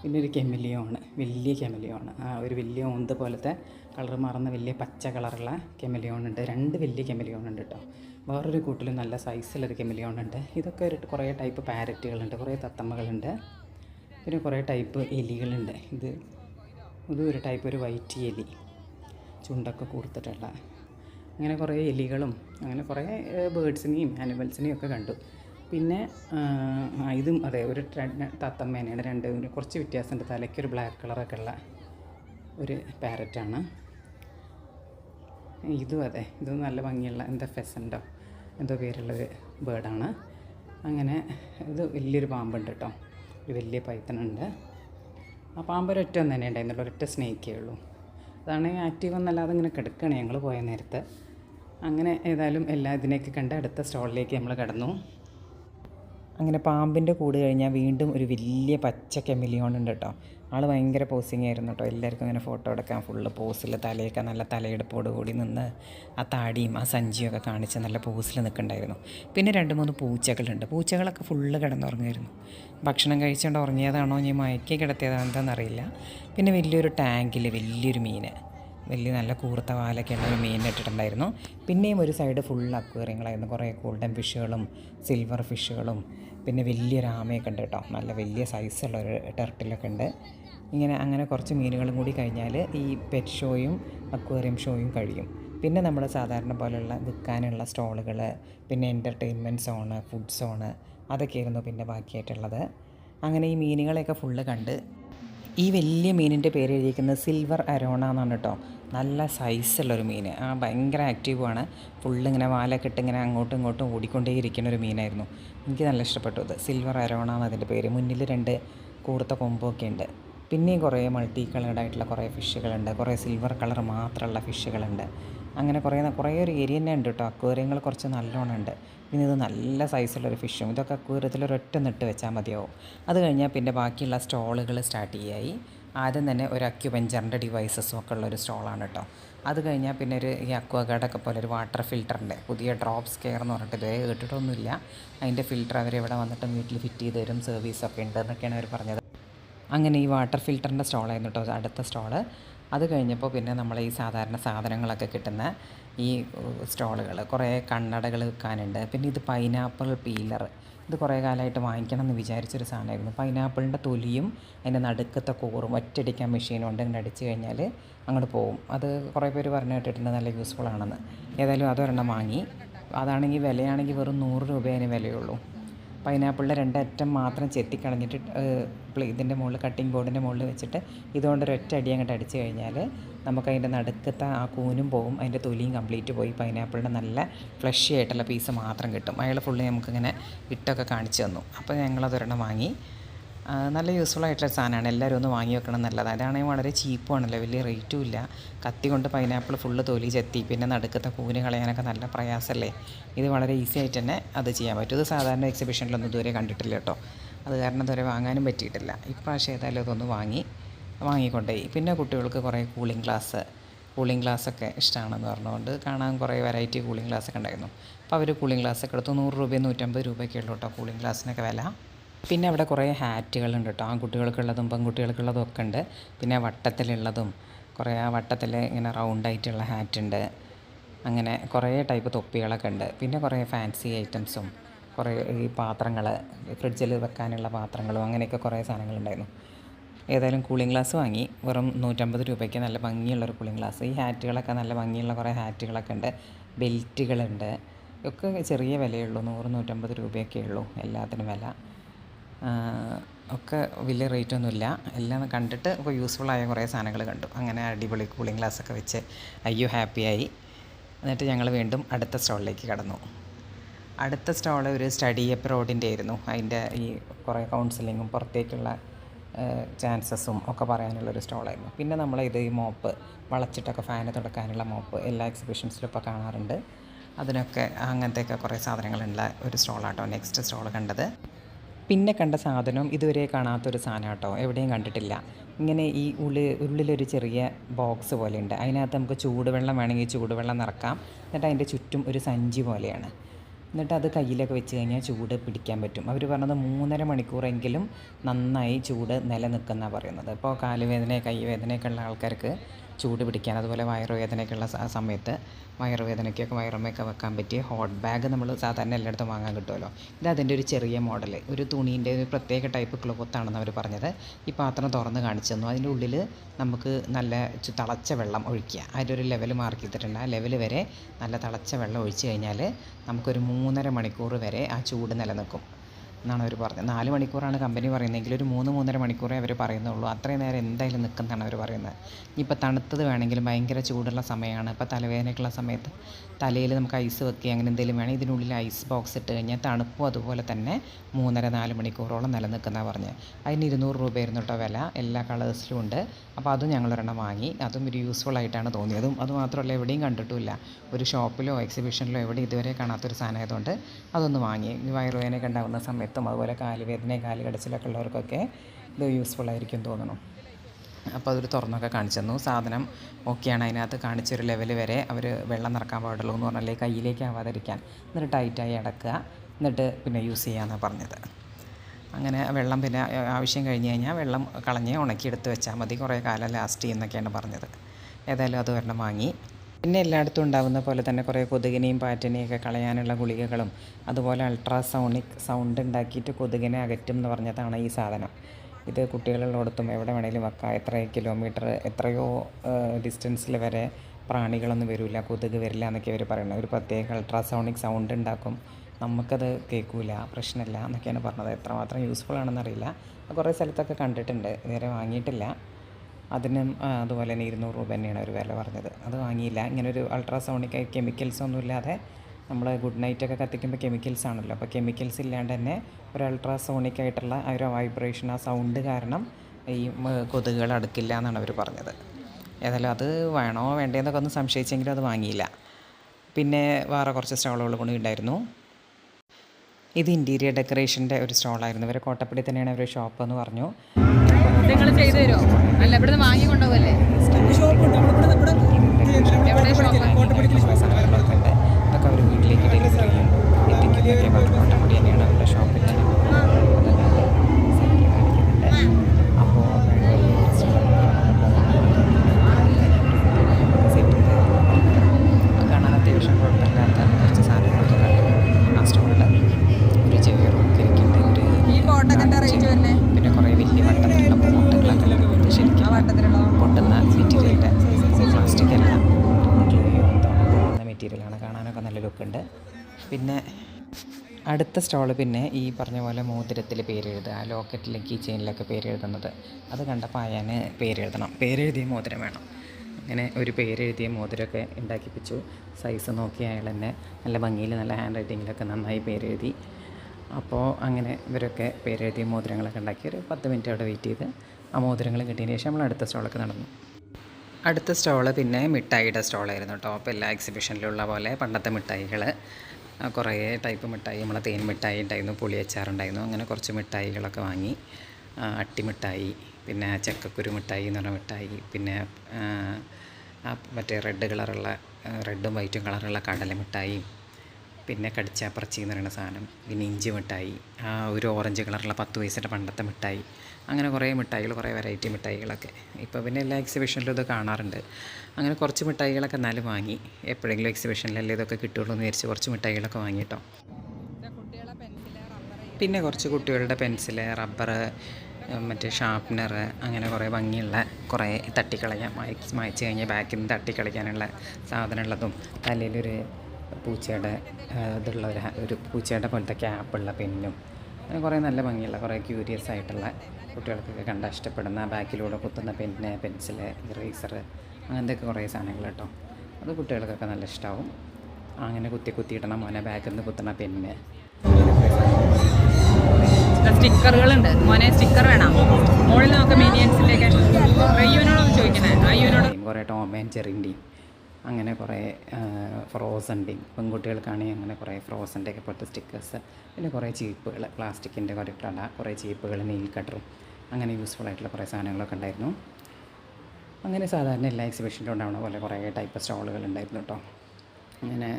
പിന്നെ ഒരു കെമിലിയോണ് വലിയ കെമിലിയോണ്. ആ ഒരു വലിയ ഓന്ത് പോലത്തെ കളർ മാറുന്ന വലിയ പച്ച കളറുള്ള കെമിലിയോൺ ഉണ്ട് രണ്ട് വലിയ കെമിലിയോൺ ഉണ്ട് കേട്ടോ വേറൊരു കൂട്ടിലും നല്ല സൈസിലൊരു കെമിലിയോൺ ഉണ്ട് ഇതൊക്കെ ഒരു കുറേ ടൈപ്പ് പാരറ്റുകളുണ്ട് കുറേ തത്തമ്മകളുണ്ട്. പിന്നെ കുറേ ടൈപ്പ് എലികളുണ്ട്. ഇത് ഇതും ഒരു ടൈപ്പ് ഒരു വൈറ്റ് എലി ചുണ്ടൊക്കെ കൂർത്തിട്ടുള്ള. അങ്ങനെ കുറേ എലികളും അങ്ങനെ കുറേ ബേഡ്സിനെയും ആനിമൽസിനെയും ഒക്കെ കണ്ടു. പിന്നെ ഇതും അതെ ഒരു തത്തമ്മേനെയാണ് രണ്ട് കുറച്ച് വ്യത്യാസമുണ്ട്. തലയ്ക്ക് ഒരു ബ്ലാക്ക് കളറൊക്കെ ഉള്ള ഒരു പാരറ്റാണ്. ഇതും അതെ ഇതും നല്ല ഭംഗിയുള്ള എന്താ ഫെസന്റോ എന്തോ പേരുള്ളൊരു ബേർഡാണ് അങ്ങനെ ഇത് വലിയൊരു പാമ്പുണ്ട് കേട്ടോ ഒരു വലിയ പൈത്തനുണ്ട് ആ പാമ്പ് ഒരൊറ്റ ഒന്ന് തന്നെ ഉണ്ടായിരുന്നുള്ളൂ ഒരൊറ്റ സ്നേഹിക്കേ ഉള്ളൂ. അതാണ് ആക്റ്റീവ് എന്നല്ലാതെ ഇങ്ങനെ കിടക്കുകയാണ് ഞങ്ങൾ പോയ നേരത്തെ. അങ്ങനെ ഏതായാലും എല്ലാ ഇതിനെയൊക്കെ കണ്ട് അടുത്ത സ്റ്റോളിലേക്ക് നമ്മൾ കടന്നു. അങ്ങനെ പാമ്പിന്റെ കൂട് കഴിഞ്ഞാൽ വീണ്ടും ഒരു വലിയ പച്ച കെമിലിയോൺ ഉണ്ട് കേട്ടോ ആൾ ഭയങ്കര പോസിങ് ആയിരുന്നു കേട്ടോ എല്ലാവർക്കും ഇങ്ങനെ ഫോട്ടോ എടുക്കാൻ ഫുള്ള് പോസിൽ തലയൊക്കെ നല്ല തലയെടുപ്പോട് കൂടി നിന്ന് ആ താടിയും ആ സഞ്ചിയൊക്കെ കാണിച്ച് നല്ല പോസിൽ നിൽക്കണ്ടായിരുന്നു പിന്നെ രണ്ട് മൂന്ന് പൂച്ചകളുണ്ട്. പൂച്ചകളൊക്കെ ഫുള്ള് കിടന്നുറങ്ങായിരുന്നു. ഭക്ഷണം കഴിച്ചുകൊണ്ട് ഉറങ്ങിയതാണോ? ഇനി മയക്കി കിടത്തിയതാണോ എന്താണെന്നറിയില്ല പിന്നെ വലിയൊരു ടാങ്കിൽ വലിയൊരു മീൻ വലിയ നല്ല കൂർത്ത വാലൊക്കെ ഉള്ള ഒരു മീൻ ഇട്ടിട്ടുണ്ടായിരുന്നു. പിന്നെയും ഒരു സൈഡ് ഫുൾ അക്വേറിയങ്ങളായിരുന്നു കുറേ ഗോൾഡൻ ഫിഷുകളും സിൽവർ ഫിഷുകളും പിന്നെ വലിയൊരു ആമയൊക്കെ ഉണ്ട് കേട്ടോ. നല്ല വലിയ സൈസുള്ള ഒരു ടെർട്ടിലൊക്കെ ഉണ്ട്. ഇങ്ങനെ അങ്ങനെ കുറച്ച് മീനുകളും കൂടി കഴിഞ്ഞാൽ ഈ പെറ്റ് ഷോയും അക്വേറിയം ഷോയും കഴിയും. പിന്നെ നമ്മൾ സാധാരണ പോലെയുള്ള വിൽക്കാനുള്ള സ്റ്റോളുകൾ പിന്നെ എന്റർടൈൻമെന്റ് സോണ് ഫുഡ് സോണ് അതൊക്കെയായിരുന്നു പിന്നെ ബാക്കിയായിട്ടുള്ളത്. അങ്ങനെ ഈ മീനുകളെയൊക്കെ ഫുള്ള് കണ്ട് ഈ വലിയ മീനിന്റെ പേര് എഴുതിയിരിക്കുന്നത് സിൽവർ അരോണ എന്നാണ് കേട്ടോ. നല്ല സൈസുള്ളൊരു മീൻ. ആ ഭയങ്കര ആക്റ്റീവാണ് ഫുള്ളിങ്ങനെ വാലൊക്കെ ഇട്ട് ഇങ്ങനെ അങ്ങോട്ടും ഇങ്ങോട്ടും ഓടിക്കൊണ്ടേയിരിക്കുന്ന ഒരു മീനായിരുന്നു. എനിക്ക് നല്ല ഇഷ്ടപ്പെട്ടു അത്. സിൽവർ അരോണ എന്നതിന്റെ പേര്. മുന്നിൽ രണ്ട് കൂർത്ത കൊമ്പൊക്കെ ഉണ്ട്. പിന്നെയും കുറേ മൾട്ടി കളേർഡ് ആയിട്ടുള്ള കുറേ ഫിഷുകളുണ്ട്. കുറേ സിൽവർ കളർ മാത്രമുള്ള ഫിഷുകളുണ്ട്. അങ്ങനെ കുറേ കുറേ ഒരു ഏരിയ തന്നെ ഉണ്ട് കേട്ടോ അക്വേറിയങ്ങൾ കുറച്ച് നല്ലോണം ഉണ്ട്. പിന്നെ ഇത് നല്ല സൈസുള്ളൊരു ഫിഷും. ഇതൊക്കെ അക്വേറിയത്തിൽ ഒരൊറ്റ നിട്ട് വെച്ചാൽ മതിയാവും. അത് കഴിഞ്ഞാൽ പിന്നെ ബാക്കിയുള്ള സ്റ്റോളുകൾ സ്റ്റാർട്ട് ചെയ്യായി. ആദ്യം തന്നെ ഒരു അക്യുപഞ്ചറിന്റെ ഡിവൈസസും ഒക്കെ ഉള്ളൊരു സ്റ്റോളാണ് കേട്ടോ അത് കഴിഞ്ഞാൽ പിന്നെ ഒരു ഈ അക്വാഗാർഡൊക്കെ പോലെ ഒരു വാട്ടർ ഫിൽറ്ററിന്റെ പുതിയ ഡ്രോപ്സ് കെയർ എന്ന് പറഞ്ഞിട്ട് ഇതേ കേട്ടിട്ടൊന്നുമില്ല. അതിന്റെ ഫിൽറ്റർ അവർ ഇവിടെ വന്നിട്ട് വീട്ടിൽ ഫിറ്റ് ചെയ്ത് തരും. സർവീസൊക്കെ ഉണ്ട് എന്നൊക്കെയാണ് അവർ പറഞ്ഞത്. അങ്ങനെ ഈ വാട്ടർ ഫിൽറ്ററിന്റെ സ്റ്റോളായിരുന്നു കേട്ടോ അടുത്ത സ്റ്റോൾ അത് കഴിഞ്ഞപ്പോൾ പിന്നെ നമ്മൾ ഈ സാധാരണ സാധനങ്ങളൊക്കെ കിട്ടുന്ന ഈ സ്റ്റോളുകൾ കുറേ കണ്ണടകൾ വിൽക്കാനുണ്ട് പിന്നെ ഇത് പൈനാപ്പിൾ പീലർ ഇത് കുറേ കാലമായിട്ട് വാങ്ങിക്കണം എന്ന് വിചാരിച്ചൊരു സാധനമായിരുന്നു. പൈനാപ്പിളിന്റെ തൊലിയും അതിന്റെ നടുക്കത്തെ കൂറും ഒറ്റയടിക്കാൻ മെഷീൻ ഉണ്ട്. ഇങ്ങനെ അടിച്ച് കഴിഞ്ഞാൽ അങ്ങോട്ട് പോകും അത് കുറേ പേര് പറഞ്ഞു കേട്ടിട്ടുണ്ട് നല്ല യൂസ്ഫുൾ ആണെന്ന്. ഏതായാലും അതൊരെണ്ണം വാങ്ങി. അതാണെങ്കിൽ വിലയാണെങ്കിൽ വെറും നൂറ് രൂപയേ വിലയുള്ളൂ. പൈനാപ്പിളിന്റെ രണ്ടറ്റം മാത്രം ചെത്തിക്കളഞ്ഞിട്ട് ഇതിന്റെ മുകളിൽ കട്ടിംഗ് ബോർഡിന്റെ മുകളിൽ വെച്ചിട്ട് ഇതുകൊണ്ട് ഒരു ഒറ്റ അടി അങ്ങോട്ട് അടിച്ചു കഴിഞ്ഞാൽ നമുക്ക് അതിന്റെ നടുക്കത്തെ ആ കൂനും പോകും അതിന്റെ തൊലിയും കംപ്ലീറ്റ് പോയി പൈനാപ്പിളിന്റെ നല്ല ഫ്ലഷി ആയിട്ടുള്ള പീസ് മാത്രം കിട്ടും. അയാൾ ഫുള്ള് നമുക്കിങ്ങനെ ഇട്ടൊക്കെ കാണിച്ചു തന്നു. അപ്പോൾ ഞങ്ങളതൊരെണ്ണം വാങ്ങി. നല്ല യൂസ്ഫുൾ ആയിട്ടുള്ള സാധനമാണ്. എല്ലാവരും ഒന്ന് വാങ്ങി വെക്കണം നല്ലതാണ് അതാണെങ്കിൽ വളരെ ചീപ്പുമാണല്ലോ വലിയ റേറ്റും ഇല്ല. കത്തി കൊണ്ട് പൈനാപ്പിൾ ഫുള്ള് തൊലി ചെത്തി പിന്നെ നടുക്കത്തെ പൂവിന് കളയാനൊക്കെ നല്ല പ്രയാസമല്ലേ? ഇത് വളരെ ഈസി ആയിട്ട് തന്നെ അത് ചെയ്യാൻ പറ്റും. ഇത് സാധാരണ എക്സിബിഷനിലൊന്നും ഇതുവരെ കണ്ടിട്ടില്ല കേട്ടോ. അത് കാരണം ഇതുവരെ വാങ്ങാനും പറ്റിയിട്ടില്ല. ഇപ്രാവശ്യം ഏതായാലും അതൊന്ന് വാങ്ങി വാങ്ങിക്കൊണ്ടുപോയി. പിന്നെ കുട്ടികൾക്ക് കുറേ കൂളിംഗ് ഗ്ലാസ് കൂളിംഗ് ഗ്ലാസ്സൊക്കെ ഇഷ്ടമാണെന്ന് പറഞ്ഞുകൊണ്ട് കാണാൻ കുറേ വെറൈറ്റി കൂളിംഗ് ഗ്ലാസ്സൊക്കെ ഉണ്ടായിരുന്നു. അപ്പോൾ അവർ കൂളിംഗ് ഗ്ലാസ്സൊക്കെ എടുത്തു. നൂറ് രൂപയും നൂറ്റമ്പത് രൂപയൊക്കെ ഉള്ളൂ കേട്ടോ കൂളിംഗ് ഗ്ലാസ്സിനൊക്കെ വില. പിന്നെ അവിടെ കുറേ ഹാറ്റുകളുണ്ട് കേട്ടോ. ആൺകുട്ടികൾക്കുള്ളതും പെൺകുട്ടികൾക്കുള്ളതും ഒക്കെ ഉണ്ട്. പിന്നെ വട്ടത്തിലുള്ളതും കുറേ ആ വട്ടത്തിൽ ഇങ്ങനെ റൗണ്ടായിട്ടുള്ള ഹാറ്റ് ഉണ്ട്. അങ്ങനെ കുറേ ടൈപ്പ് തൊപ്പികളൊക്കെ ഉണ്ട്. പിന്നെ കുറേ ഫാൻസി ഐറ്റംസും കുറേ ഈ പാത്രങ്ങൾ ഫ്രിഡ്ജിൽ വെക്കാനുള്ള പാത്രങ്ങളും അങ്ങനെയൊക്കെ കുറേ സാധനങ്ങളുണ്ടായിരുന്നു. ഏതായാലും കൂളിംഗ് ഗ്ലാസ് വാങ്ങി. വെറും നൂറ്റമ്പത് രൂപയ്ക്ക് നല്ല ഭംഗിയുള്ളൊരു കൂളിംഗ് ഗ്ലാസ് ഈ ഹാറ്റുകളൊക്കെ നല്ല ഭംഗിയുള്ള കുറേ ഹാറ്റുകളൊക്കെ ഉണ്ട്. ബെൽറ്റുകളുണ്ട് ഒക്കെ ചെറിയ വിലയുള്ളൂ. നൂറ് നൂറ്റമ്പത് രൂപയൊക്കെ ഉള്ളൂ എല്ലാത്തിനും വില. ഒക്കെ വലിയ റേറ്റ് ഒന്നുമില്ല. എല്ലാം കണ്ടിട്ട് ഇപ്പോൾ യൂസ്ഫുള്ളായ കുറേ സാധനങ്ങൾ കണ്ടു. അങ്ങനെ അടിപൊളി കൂളിംഗ് ഗ്ലാസ് ഒക്കെ വെച്ച് അയ്യോ ഹാപ്പിയായി എന്നിട്ട് ഞങ്ങൾ വീണ്ടും അടുത്ത സ്റ്റോളിലേക്ക് കടന്നു. അടുത്ത സ്റ്റോൾ ഒരു സ്റ്റഡി എപ്രോഡിന്റെ ആയിരുന്നു. അതിന്റെ ഈ കുറേ കൗൺസിലിങ്ങും പുറത്തേക്കുള്ള ചാൻസസും ഒക്കെ പറയാനുള്ളൊരു സ്റ്റോളായിരുന്നു പിന്നെ നമ്മൾ ഇത് ഈ മോപ്പ് വളച്ചിട്ടൊക്കെ ഫാന് തുടക്കാനുള്ള മോപ്പ് എല്ലാ എക്സിബിഷൻസിലും ഇപ്പോൾ കാണാറുണ്ട്. അതിനൊക്കെ അങ്ങനത്തെയൊക്കെ കുറേ സാധനങ്ങളുള്ള ഒരു സ്റ്റോളാട്ടോ നെക്സ്റ്റ് സ്റ്റോൾ കണ്ടത്. പിന്നെ കണ്ട സാധനം ഇതുവരെ കാണാത്തൊരു സാധനം കേട്ടോ. എവിടെയും കണ്ടിട്ടില്ല. ഇങ്ങനെ ഈ ഉള്ളി ഉള്ളിലൊരു ചെറിയ ബോക്സ് പോലെ ഉണ്ട് അതിനകത്ത് നമുക്ക് ചൂടുവെള്ളം വേണമെങ്കിൽ ചൂടുവെള്ളം നിറക്കാം. എന്നിട്ട് അതിന്റെ ചുറ്റും ഒരു സഞ്ചി പോലെയാണ്. എന്നിട്ട് അത് കയ്യിലൊക്കെ വെച്ച് കഴിഞ്ഞാൽ ചൂട് പിടിക്കാൻ പറ്റും. അവർ പറഞ്ഞത് മൂന്നര മണിക്കൂറെങ്കിലും നന്നായി ചൂട് നിലനിൽക്കുന്നതാണ് പറയുന്നത്. ഇപ്പോൾ കാലുവേദന കൈവേദനയൊക്കെ ഉള്ള ആൾക്കാർക്ക് ചൂട് പിടിക്കാൻ അതുപോലെ വയറുവേദനയ്ക്കുള്ള സമയത്ത് വയറുവേദനയ്ക്കൊക്കെ വയറുമൊക്കെ വെക്കാൻ പറ്റിയ ഹോട്ട് ബാഗ് നമ്മൾ സാധാരണ എല്ലായിടത്തും വാങ്ങാൻ കിട്ടുമല്ലോ. ഇത് അതിന്റെ ഒരു ചെറിയ മോഡൽ ഒരു തുണീന്റെ ഒരു പ്രത്യേക ടൈപ്പ് ക്ലോത്താണെന്ന് അവർ പറഞ്ഞത്. ഈ പാത്രം തുറന്ന് കാണിച്ചു തന്നു. അതിന്റെ ഉള്ളിൽ നമുക്ക് നല്ല തിളച്ച വെള്ളം ഒഴിക്കുക. ഒരു ലെവൽ മാർക്ക് ചെയ്തിട്ടുണ്ട്. ആ ലെവൽ വരെ നല്ല തിളച്ച വെള്ളം ഒഴിച്ച് കഴിഞ്ഞാൽ നമുക്കൊരു മൂന്നര മണിക്കൂർ വരെ ആ ചൂട് നിലനിൽക്കും. എന്നാണ് അവർ പറഞ്ഞത്. നാല് മണിക്കൂറാണ് കമ്പനി പറയുന്നതെങ്കിൽ ഒരു മൂന്ന് മൂന്നര മണിക്കൂറേ അവർ പറയുന്നുള്ളൂ. അത്രയും നേരം എന്തായാലും നിൽക്കുന്നതാണ് അവർ പറയുന്നത്. ഇനിയിപ്പോൾ തണുത്തത് വേണമെങ്കിലും ഭയങ്കര ചൂടുള്ള സമയമാണ്. ഇപ്പോൾ തലവേദനയ്ക്കുള്ള സമയത്ത് തലയിൽ നമുക്ക് ഐസ് വെക്കുക അങ്ങനെ എന്തെങ്കിലും വേണം. ഇതിനുള്ളിൽ ഐസ് ബോക്സ് ഇട്ട് കഴിഞ്ഞാൽ തണുപ്പും അതുപോലെ തന്നെ മൂന്നര നാല് മണിക്കൂറോളം നിലനിൽക്കുന്നതാണ് പറഞ്ഞ് അതിന് ഇരുന്നൂറ് രൂപയായിരുന്നു കേട്ടോ വില. എല്ലാ കളേഴ്സിലും ഉണ്ട്. അപ്പോൾ അതും ഞങ്ങളൊരെണ്ണം വാങ്ങി. അതും ഒരു യൂസ്ഫുൾ ആയിട്ടാണ് തോന്നിയതും. അതുമാത്രമല്ല എവിടെയും കണ്ടിട്ടില്ല ഒരു ഷോപ്പിലോ എക്സിബിഷനിലോ എവിടെ ഇതുവരെ കാണാത്തൊരു സാധനം ആയതുകൊണ്ട് അതൊന്ന് വാങ്ങി. വയറുവേദനയൊക്കെ ഉണ്ടാകുന്ന സമയത്തും അതുപോലെ കാലുവേദന കാൽ കടച്ചിലൊക്കെ ഉള്ളവർക്കൊക്കെ ഇത് യൂസ്ഫുൾ ആയിരിക്കും തോന്നുന്നു അപ്പോൾ അതൊരു തുറന്നൊക്കെ കാണിച്ചു തന്നു. സാധനം ഓക്കെയാണ് അതിനകത്ത് കാണിച്ചൊരു ലെവൽ വരെ അവർ വെള്ളം നിറക്കാൻ പാടുള്ളൂ എന്ന് പറഞ്ഞാൽ കയ്യിലേക്ക് ആവാതിരിക്കാൻ. എന്നിട്ട് ടൈറ്റായി അടക്കുക. എന്നിട്ട് പിന്നെ യൂസ് ചെയ്യാമെന്നാണ് പറഞ്ഞത്. അങ്ങനെ വെള്ളം പിന്നെ ആവശ്യം കഴിഞ്ഞ് കഴിഞ്ഞാൽ വെള്ളം കളഞ്ഞ് ഉണക്കിയെടുത്ത് വെച്ചാൽ മതി. കുറേ കാലം ലാസ്റ്റ് ചെയ്യുന്നൊക്കെയാണ് പറഞ്ഞത്. ഏതായാലും അത് ഒരെണ്ണം വാങ്ങി. പിന്നെ എല്ലായിടത്തും ഉണ്ടാകുന്ന പോലെ തന്നെ കുറേ കൊതുകിനെയും പാറ്റിനെയും ഒക്കെ കളയാനുള്ള ഗുളികകളും അതുപോലെ അൾട്രാസൗണിക് സൗണ്ട് ഉണ്ടാക്കിയിട്ട് കൊതുകിനെ അകറ്റും എന്ന് പറഞ്ഞതാണ് ഈ സാധനം. ഇത് കുട്ടികളുള്ളിടത്തും എവിടെ വേണേലും വെക്കാം. എത്ര കിലോമീറ്റർ എത്രയോ ഡിസ്റ്റൻസിൽ വരെ പ്രാണികളൊന്നും വരില്ല കൊതുക് വരില്ല എന്നൊക്കെ അവർ പറയുന്നത് ഒരു പ്രത്യേക അൾട്രാസൗണിക് സൗണ്ട് ഉണ്ടാക്കും നമുക്കത് കേൾക്കില്ല പ്രശ്നമില്ല എന്നൊക്കെയാണ് പറഞ്ഞത്. എത്രമാത്രം യൂസ്ഫുൾ ആണെന്നറിയില്ല കുറേ സ്ഥലത്തൊക്കെ കണ്ടിട്ടുണ്ട്. ഇതുവരെ വാങ്ങിയിട്ടില്ല. അതിനും അതുപോലെ തന്നെ ഇരുന്നൂറ് രൂപ തന്നെയാണ് അവർ വില പറഞ്ഞത്. അത് വാങ്ങിയില്ല. ഇങ്ങനൊരു അൾട്രാസൗണിക് കെമിക്കൽസ് ഒന്നും ഇല്ലാതെ നമ്മൾ ഗുഡ് നൈറ്റ് ഒക്കെ കത്തിക്കുമ്പോൾ കെമിക്കൽസ് ആണല്ലോ. അപ്പോൾ കെമിക്കൽസ് ഇല്ലാണ്ട് തന്നെ ഒരു അൾട്രാസോണിക് ആയിട്ടുള്ള ആ ഒരു വൈബ്രേഷൻ ആ സൗണ്ട് കാരണം ഈ കൊതുകുകൾ അടുക്കില്ല എന്നാണ് അവർ പറഞ്ഞത്. ഏതായാലും അത് വേണോ വേണ്ടേന്നൊക്കെ ഒന്ന് സംശയിച്ചെങ്കിലും അത് വാങ്ങിയില്ല. പിന്നെ വേറെ കുറച്ച് സ്റ്റോളുകൾ കൂടി ഉണ്ടായിരുന്നു. ഇത് ഇന്റീരിയർ ഡെക്കറേഷന്റെ ഒരു സ്റ്റോളായിരുന്നു. ഇവരെ കോട്ടപ്പടി തന്നെയാണ് അവർ ഷോപ്പ് എന്ന് പറഞ്ഞു. നിങ്ങൾ ചെയ്തു തരുമോ അല്ല ഇവിടുന്ന് വാങ്ങി അടുത്ത സ്റ്റോൾ പിന്നെ ഈ പറഞ്ഞ പോലെ മോതിരത്തിൽ പേരെഴുതുക ലോക്കറ്റിലും കീ ചെയിനിലൊക്കെ പേരെഴുതുന്നത്. അത് കണ്ടപ്പോൾ അയാൻ പേരെഴുതണം. പേരെഴുതിയ മോതിരം വേണം. അങ്ങനെ ഒരു പേരെഴുതിയ മോതിരമൊക്കെ ഉണ്ടാക്കിപ്പിച്ചു. സൈസ് നോക്കി അയാൾ തന്നെ നല്ല ഭംഗിയിൽ നല്ല ഹാൻഡ് റൈറ്റിങ്ങിലൊക്കെ നന്നായി പേരെഴുതി. അപ്പോൾ അങ്ങനെ ഇവരൊക്കെ പേരെഴുതിയ മോതിരങ്ങളൊക്കെ ഉണ്ടാക്കി ഒരു പത്ത് മിനിറ്റ് അവിടെ വെയിറ്റ് ചെയ്ത് ആ മോതിരങ്ങൾ കിട്ടിയതിന് ശേഷം നമ്മൾ അടുത്ത സ്റ്റോളൊക്കെ നടന്നു. അടുത്ത സ്റ്റോൾ പിന്നെ മിഠായിയുടെ സ്റ്റോളായിരുന്നു കേട്ടോ. അപ്പോൾ എല്ലാ എക്സിബിഷനിലുള്ള പോലെ പണ്ടത്തെ മിഠായികൾ കുറേ ടൈപ്പ് മിഠായി നമ്മളെ തേൻ മിഠായി ഉണ്ടായിരുന്നു പുളി പുളിയച്ചാറുണ്ടായിരുന്നു അങ്ങനെ കുറച്ച് മിഠായികളൊക്കെ വാങ്ങി. അട്ടിമിഠായി പിന്നെ ചക്കക്കുരു മിഠായി എന്ന് പറഞ്ഞ മിഠായി പിന്നെ മറ്റേ റെഡ് കളറുള്ള റെഡും വൈറ്റും കളറുള്ള കടല മിഠായിയും പിന്നെ കടിച്ചാപ്പറച്ചി എന്ന് പറയുന്ന സാധനം പിന്നെ ഇഞ്ചി മിഠായി ആ ഒരു ഓറഞ്ച് കളറുള്ള പത്ത് വയസ്സിന്റെ പണ്ടത്തെ മിഠായി അങ്ങനെ കുറേ മിഠായികൾ കുറേ വെറൈറ്റി മിഠായികളൊക്കെ. ഇപ്പോൾ പിന്നെ എല്ലാ എക്സിബിഷനിലും ഇത് കാണാറുണ്ട്. അങ്ങനെ കുറച്ച് മിഠായികളൊക്കെ എന്നാലും വാങ്ങി. എപ്പോഴെങ്കിലും എക്സിബിഷനിലല്ലേ ഇതൊക്കെ കിട്ടുള്ളൂ എന്ന് വിചാരിച്ച് കുറച്ച് മിഠായികളൊക്കെ വാങ്ങിയിട്ടോ പിന്നെ കുറച്ച് കുട്ടികളുടെ പെൻസിൽ റബ്ബർ മറ്റേ ഷാർപ്പ്നർ അങ്ങനെ കുറേ ഭംഗിയുള്ള കുറേ തട്ടിക്കളയാൻ മായ്ച്ച് മായച്ച് കഴിഞ്ഞാൽ ബാക്കിൽ നിന്ന് തട്ടിക്കളിക്കാനുള്ള സാധനമുള്ളതും തലയിലൊരു പൂച്ചയുടെ ഇതുള്ള ഒരു ഒരു പൂച്ചയുടെ പോലത്തെ ക്യാപ്പുള്ള പെന്നും അങ്ങനെ കുറേ നല്ല ഭംഗിയുള്ള കുറേ ക്യൂരിയസ് ആയിട്ടുള്ള കുട്ടികൾക്കൊക്കെ കണ്ട ഇഷ്ടപ്പെടുന്ന ബാക്കിലൂടെ കുത്തുന്ന പെന്ന് പെൻസിൽ ഇറേസർ അങ്ങനത്തെയൊക്കെ കുറേ സാധനങ്ങൾ കേട്ടോ. അത് കുട്ടികൾക്കൊക്കെ നല്ല ഇഷ്ടമാവും അങ്ങനെ കുത്തി കുത്തിയിടണം മോനെ ബാക്കിൽ നിന്ന് കുത്തണ പെന്ന് സ്റ്റിക്കറുകളുണ്ട്. മോനെ സ്റ്റിക്കർ വേണം? മുകളിൽ നമുക്ക് മിനിയൻസിലേക്ക് അയ്യോനോട് ചോദിക്കണേ. അയ്യൂനോട് കുറേ ടോം ആൻഡ് ജെറിന്റെയും അങ്ങനെ കുറേ ഫ്രോസന്റെയും പെൺകുട്ടികൾക്കാണെങ്കിൽ അങ്ങനെ കുറേ ഫ്രോസന്റെ ഒക്കെ പോലത്തെ സ്റ്റിക്കേഴ്സ് പിന്നെ കുറേ ചീപ്പുകൾ പ്ലാസ്റ്റിക്കിന്റെ കുറേ കട കുറേ ചീപ്പുകൾ നെയിൽ കട്ടറും അങ്ങനെ യൂസ്ഫുൾ ആയിട്ടുള്ള കുറേ സാധനങ്ങളൊക്കെ ഉണ്ടായിരുന്നു. അങ്ങനെ സാധാരണ എല്ലാ എക്സിബിഷനിലും ഉണ്ടാവുന്ന പോലെ കുറേ ടൈപ്പ് സ്റ്റോളുകൾ ഉണ്ടായിരുന്നു കേട്ടോ അങ്ങനെ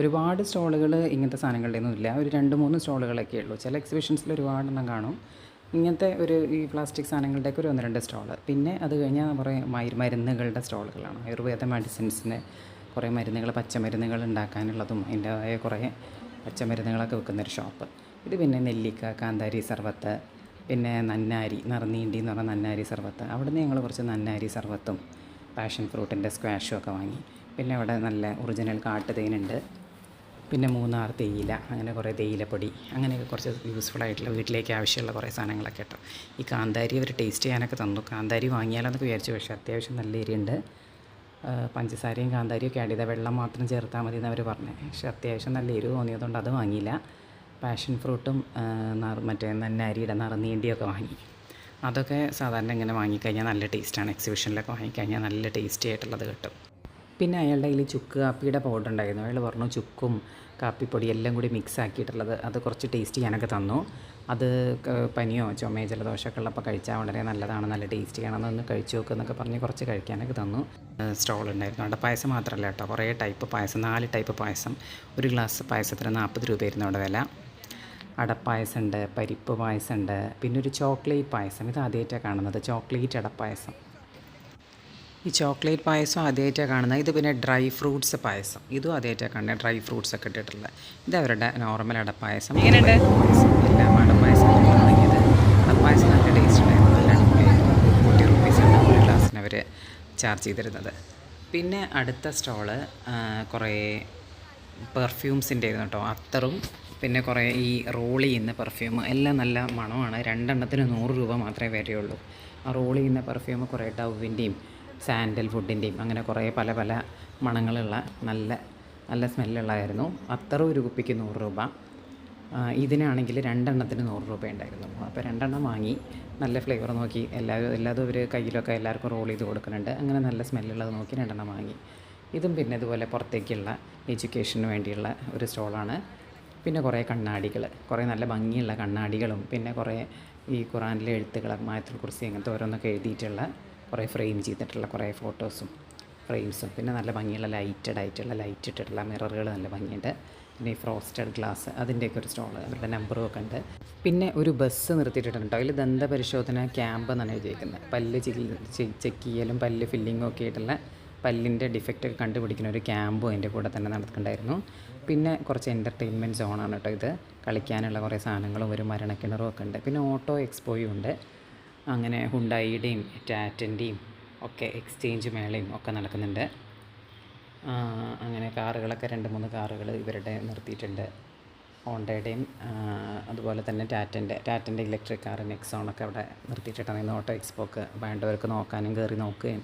ഒരുപാട് സ്റ്റോളുകൾ ഇങ്ങനത്തെ സാധനങ്ങളുടെ ഒന്നും ഇല്ല ഒരു രണ്ട് മൂന്ന് സ്റ്റോളുകളൊക്കെ ഉള്ളൂ. ചില എക്സിബിഷൻസിൽ ഒരുപാടെണ്ണം കാണും. ഇങ്ങനത്തെ ഒരു ഈ പ്ലാസ്റ്റിക് സാധനങ്ങളുടെയൊക്കെ ഒരു ഒന്ന് രണ്ട് സ്റ്റോൾ. പിന്നെ അത് കഴിഞ്ഞാൽ കുറേ മരു- മരുന്നുകളുടെ സ്റ്റോളുകളാണ്. ആയുർവേദ മെഡിസിൻസിന് കുറേ മരുന്നുകൾ പച്ചമരുന്നുകൾ ഉണ്ടാക്കാനുള്ളതും അതിന്റെതായ കുറേ പച്ചമരുന്നുകളൊക്കെ വെക്കുന്നൊരു ഷോപ്പ്. ഇത് പിന്നെ നെല്ലിക്ക കാന്താരി സർവത്ത് പിന്നെ നന്നാരി നിറനീണ്ടി എന്ന് പറഞ്ഞ നന്നാരി സർവത്ത്. അവിടെ നിന്ന് ഞങ്ങൾ കുറച്ച് നന്നാരി സർവത്തും പാഷൻ ഫ്രൂട്ടിന്റെ സ്ക്വാഷും ഒക്കെ വാങ്ങി. പിന്നെ അവിടെ നല്ല ഒറിജിനൽ കാട്ടുതേനുണ്ട്. പിന്നെ മൂന്നാർ തേയില അങ്ങനെ കുറേ തേയിലപ്പൊടി അങ്ങനെയൊക്കെ കുറച്ച് യൂസ്ഫുൾ ആയിട്ടുള്ള വീട്ടിലേക്ക് ആവശ്യമുള്ള കുറേ സാധനങ്ങളൊക്കെ കേട്ടോ. ഈ കാന്താരി അവർ ടേസ്റ്റ് ചെയ്യാനൊക്കെ തന്നു. കാന്താരി വാങ്ങിയാലോന്നൊക്കെ വിചാരിച്ചു. പക്ഷേ അത്യാവശ്യം നല്ല എരിയുണ്ട് പഞ്ചസാരയും കാന്താരിയും ഒക്കെ ആഡ് ചെയ്താൽ വെള്ളം മാത്രം ചേർത്താൽ മതി എന്നവർ പറഞ്ഞു. പക്ഷേ അത്യാവശ്യം നല്ല എരിവ് തോന്നിയതുകൊണ്ട് അത് വാങ്ങിയില്ല. പാഷൻ ഫ്രൂട്ടും മറ്റേ നന്നാരിയുടെ നറുനീണ്ടിയൊക്കെ വാങ്ങി. അതൊക്കെ സാധാരണ ഇങ്ങനെ വാങ്ങിക്കഴിഞ്ഞാൽ നല്ല ടേസ്റ്റാണ് എക്സിബിഷനിലൊക്കെ വാങ്ങിക്കഴിഞ്ഞാൽ നല്ല ടേസ്റ്റി ആയിട്ടുള്ളത് കിട്ടും. പിന്നെ അയാളുടെ കയ്യിൽ ചുക്ക് കാപ്പിയുടെ പൗഡർ ഉണ്ടായിരുന്നു. അയാൾ പറഞ്ഞു ചുക്കും കാപ്പിപ്പൊടി എല്ലാം കൂടി മിക്സ് ആക്കിയിട്ടുള്ളത് അത് കുറച്ച് ടേസ്റ്റ് ചെയ്യാനൊക്കെ തന്നു. അത് പനിയോ ചുമയോ ജലദോഷമൊക്കെ ഉള്ളപ്പോൾ കഴിച്ചാൽ വളരെ നല്ലതാണ് നല്ല ടേസ്റ്റ് ഒന്ന് കഴിച്ചു നോക്കുക എന്നൊക്കെ പറഞ്ഞ് കുറച്ച് കഴിക്കാനൊക്കെ തന്നു. സ്റ്റോൾ ഉണ്ടായിരുന്നു. അവിടെ പായസം മാത്രമല്ല കേട്ടോ കുറേ ടൈപ്പ് പായസം നാല് ടൈപ്പ് പായസം. ഒരു ഗ്ലാസ് പായസത്തിന് നാൽപ്പത് രൂപയായിരുന്നു അവിടെ വില. അടപ്പായസമുണ്ട് പരിപ്പ് പായസമുണ്ട് പിന്നെ ഒരു ചോക്ലേറ്റ് പായസം. ഇത് ആദ്യമായിട്ടാണ് കാണുന്നത് ചോക്ലേറ്റ് അടപ്പായസം. ഈ ചോക്ലേറ്റ് പായസം ആദ്യമായിട്ടാണ് കാണുന്നത്. ഇത് പിന്നെ ഡ്രൈ ഫ്രൂട്ട്സ് പായസം. ഇതും ആദ്യമായിട്ടാണ് കാണുന്നത്. ഡ്രൈ ഫ്രൂട്ട്സ് ഒക്കെ ഇട്ടിട്ടുള്ളത്. ഇത് അവരുടെ നോർമൽ അടപ്പായസം എങ്ങനെയുണ്ട്? എല്ലാം അടപ്പായസം തുടങ്ങിയത് അടപ്പായസം നല്ല ടേസ്റ്റ് ഉണ്ടായിരുന്നു. നല്ല ഫോർട്ടി റുപ്പീസാണ് ഒരു ഗ്ലാസ്സിന് അവർ ചാർജ് ചെയ്തിരുന്നത്. പിന്നെ അടുത്ത സ്റ്റോൾ കുറേ പെർഫ്യൂംസിന്റെ ആയിരുന്നു കേട്ടോ. അത്തറും പിന്നെ കുറേ ഈ റോൾ ചെയ്യുന്ന പെർഫ്യൂം. എല്ലാം നല്ല മണമാണ്. രണ്ടെണ്ണത്തിന് നൂറ് രൂപ മാത്രമേ വരെയുള്ളൂ. ആ റോൾ ചെയ്യുന്ന പെർഫ്യൂം കുറേ ഡവിന്റെയും സാൻഡൽ ഫുഡിന്റെയും അങ്ങനെ കുറേ പല പല മണങ്ങളുള്ള നല്ല നല്ല സ്മെല്ലുള്ളതായിരുന്നു. അത്ര ഒരു കുപ്പിക്ക് നൂറ് രൂപ. ഇതിനാണെങ്കിൽ രണ്ടെണ്ണത്തിന് നൂറ് രൂപ ഉണ്ടായിരുന്നു അപ്പോൾ രണ്ടെണ്ണം വാങ്ങി നല്ല ഫ്ലേവർ നോക്കി എല്ലാവരും എല്ലാതും അവർ കയ്യിലൊക്കെ എല്ലാവർക്കും റോൾ ചെയ്ത് കൊടുക്കുന്നുണ്ട്. അങ്ങനെ നല്ല സ്മെല്ലുള്ളത് നോക്കി രണ്ടെണ്ണം വാങ്ങി. ഇതും പിന്നെ ഇതുപോലെ പുറത്തേക്കുള്ള എഡ്യൂക്കേഷന് വേണ്ടിയുള്ള ഒരു സ്റ്റോളാണ്. പിന്നെ കുറേ കണ്ണാടികൾ കുറേ നല്ല ഭംഗിയുള്ള കണ്ണാടികളും പിന്നെ കുറേ ഈ ഖുറാനിലെ എഴുത്തുകൾ മായത്തുൽ കുറിച്ച് അങ്ങനത്തെ ഓരോന്നൊക്കെ എഴുതിയിട്ടുള്ള കുറേ ഫ്രെയിം ചെയ്തിട്ടുള്ള കുറേ ഫോട്ടോസും ഫ്രെയിംസും. പിന്നെ നല്ല ഭംഗിയുള്ള ലൈറ്റഡ് ആയിട്ടുള്ള ലൈറ്റ് ഇട്ടിട്ടുള്ള മിററുകൾ നല്ല ഭംഗിയുണ്ട്. പിന്നെ ഈ ഫ്രോസ്റ്റഡ് ഗ്ലാസ് അതിന്റെയൊക്കെ ഒരു സ്റ്റോൾ അവരുടെ നമ്പറും ഒക്കെ ഉണ്ട്. പിന്നെ ഒരു ബസ് നിർത്തിയിട്ടുണ്ട് അതിൽ ദന്തപരിശോധന ക്യാമ്പ് എന്നാണ് എഴുതിയിരിക്കുന്നത് പല്ല് ചെക്ക് ചെയ്യലും പല്ല് ഫില്ലിങ്ങും ഒക്കെ ആയിട്ടുള്ള പല്ലിന്റെ ഡിഫക്റ്റ് കണ്ടുപിടിക്കുന്ന ഒരു ക്യാമ്പും അതിന്റെ കൂടെ തന്നെ നടക്കുന്നുണ്ടായിരുന്നു. പിന്നെ കുറച്ച് എന്റർടൈൻമെന്റ് സോണാണ് കേട്ടോ ഇത്. കളിക്കാനുള്ള കുറേ സാധനങ്ങളും ഒരു മരണക്കിണറും ഒക്കെ ഉണ്ട്. പിന്നെ ഓട്ടോ എക്സ്പോയും ഉണ്ട്. അങ്ങനെ ഹുണ്ടായിയുടെയും ടാറ്റന്റെയും ഒക്കെ എക്സ്ചേഞ്ച് മേളയും ഒക്കെ നടക്കുന്നുണ്ട്. അങ്ങനെ കാറുകളൊക്കെ രണ്ട് മൂന്ന് കാറുകൾ ഇവരുടെ നിർത്തിയിട്ടുണ്ട്. ഹോണ്ടയുടെയും അതുപോലെ തന്നെ ടാറ്റന്റെ ടാറ്റന്റെ ഇലക്ട്രിക് കാർ നെക്സോണൊക്കെ അവിടെ നിർത്തിയിട്ടുണ്ടായിരുന്നു ഓട്ടോ എക്സ്പോക്ക്. വേണ്ടവർക്ക് നോക്കാനും കയറി നോക്കുകയും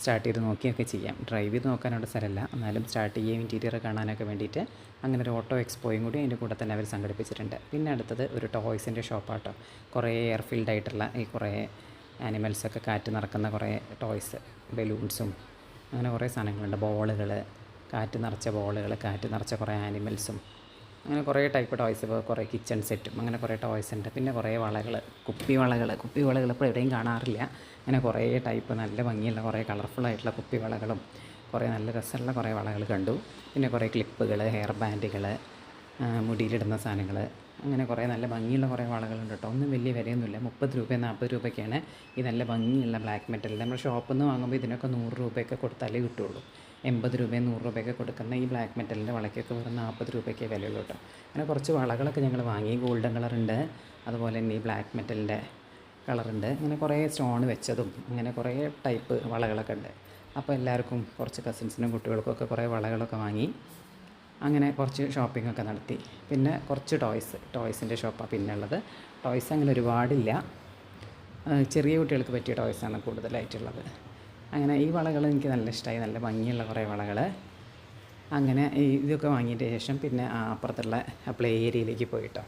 സ്റ്റാർട്ട് ചെയ്ത് നോക്കിയൊക്കെ ചെയ്യാം. ഡ്രൈവ് ചെയ്ത് നോക്കാനുള്ള സ്ഥലമല്ല. എന്നാലും സ്റ്റാർട്ട് ചെയ്യുകയും ഇന്റീരിയർ കാണാനൊക്കെ വേണ്ടിയിട്ട് അങ്ങനെ ഒരു ഓട്ടോ എക്സ്പോയും കൂടി അതിന്റെ കൂടെ തന്നെ അവർ സംഘടിപ്പിച്ചിട്ടുണ്ട്. പിന്നെ അടുത്തത് ഒരു ടോയ്സിന്റെ ഷോപ്പാട്ടോ കുറേ എയർഫീൽഡ് ആയിട്ടുള്ള ഈ കുറേ ആനിമൽസൊക്കെ കാറ്റ് നടക്കുന്ന കുറേ ടോയ്സ് ബലൂൺസും അങ്ങനെ കുറേ സാധനങ്ങളുണ്ട്. ബോളുകൾ കാറ്റ് നിറച്ച ബോളുകൾ കാറ്റ് നിറച്ച കുറേ ആനിമൽസും അങ്ങനെ കുറേ ടൈപ്പ് ടോയ്സ് ഇപ്പോൾ കുറേ കിച്ചൺ സെറ്റും അങ്ങനെ കുറേ ടോയ്സ് ഉണ്ട്. പിന്നെ കുറേ വളകൾ കുപ്പി വളകൾ കുപ്പി വളകൾ ഇപ്പോൾ എവിടെയും കാണാറില്ല. അങ്ങനെ കുറേ ടൈപ്പ് നല്ല ഭംഗിയുള്ള കുറേ കളർഫുൾ ആയിട്ടുള്ള കുപ്പി വളകളും കുറേ നല്ല രസമുള്ള കുറേ വളകൾ കണ്ടു. പിന്നെ കുറേ ക്ലിപ്പുകൾ ഹെയർ ബാൻഡുകൾ മുടിയിലിടുന്ന സാധനങ്ങൾ അങ്ങനെ കുറേ നല്ല ഭംഗിയുള്ള കുറേ വളകളുണ്ട് കേട്ടോ. ഒന്നും വലിയ വിലയൊന്നുമില്ല. മുപ്പത് രൂപ നാൽപ്പത് രൂപയ്ക്കാണ്. ഈ നല്ല ഭംഗിയുള്ള ബ്ലാക്ക് മെറ്റൽ നമ്മൾ ഷോപ്പിൽ നിന്ന് വാങ്ങുമ്പോൾ ഇതിനൊക്കെ നൂറ് രൂപയൊക്കെ കൊടുത്താലേ കിട്ടുള്ളൂ. എൺപത് രൂപയും നൂറ് രൂപയൊക്കെ കൊടുക്കുന്ന ഈ ബ്ലാക്ക് മെറ്റലിന്റെ വളയ്ക്കൊക്കെ വെറും നാൽപ്പത് രൂപയ്ക്ക് വിലയുള്ളൂ കേട്ടോ. അങ്ങനെ കുറച്ച് വളകളൊക്കെ ഞങ്ങൾ വാങ്ങി ഗോൾഡൻ കളറുണ്ട് അതുപോലെ തന്നെ ഈ ബ്ലാക്ക് മെറ്റലിന്റെ കളറുണ്ട് അങ്ങനെ കുറേ സ്റ്റോൺ വെച്ചതും അങ്ങനെ കുറേ ടൈപ്പ് വളകളൊക്കെ ഉണ്ട്. അപ്പോൾ എല്ലാവർക്കും കുറച്ച് കസിൻസിനും കുട്ടികൾക്കും ഒക്കെ കുറേ വളകളൊക്കെ വാങ്ങി അങ്ങനെ കുറച്ച് ഷോപ്പിംഗ് ഒക്കെ നടത്തി. പിന്നെ കുറച്ച് ടോയ്സ് ടോയ്സിന്റെ ഷോപ്പാണ് പിന്നെ ഉള്ളത്. ടോയ്സ് അങ്ങനെ ഒരുപാടില്ല. ചെറിയ കുട്ടികൾക്ക് പറ്റിയ ടോയ്സാണ് കൂടുതലായിട്ടുള്ളത്. അങ്ങനെ ഈ വളകൾ എനിക്ക് നല്ല ഇഷ്ടമായി നല്ല ഭംഗിയുള്ള കുറേ വളകൾ അങ്ങനെ ഇതൊക്കെ വാങ്ങിയതിന് ശേഷം പിന്നെ അപ്പുറത്തുള്ള പ്ലേ ഏരിയയിലേക്ക് പോയിട്ടോ.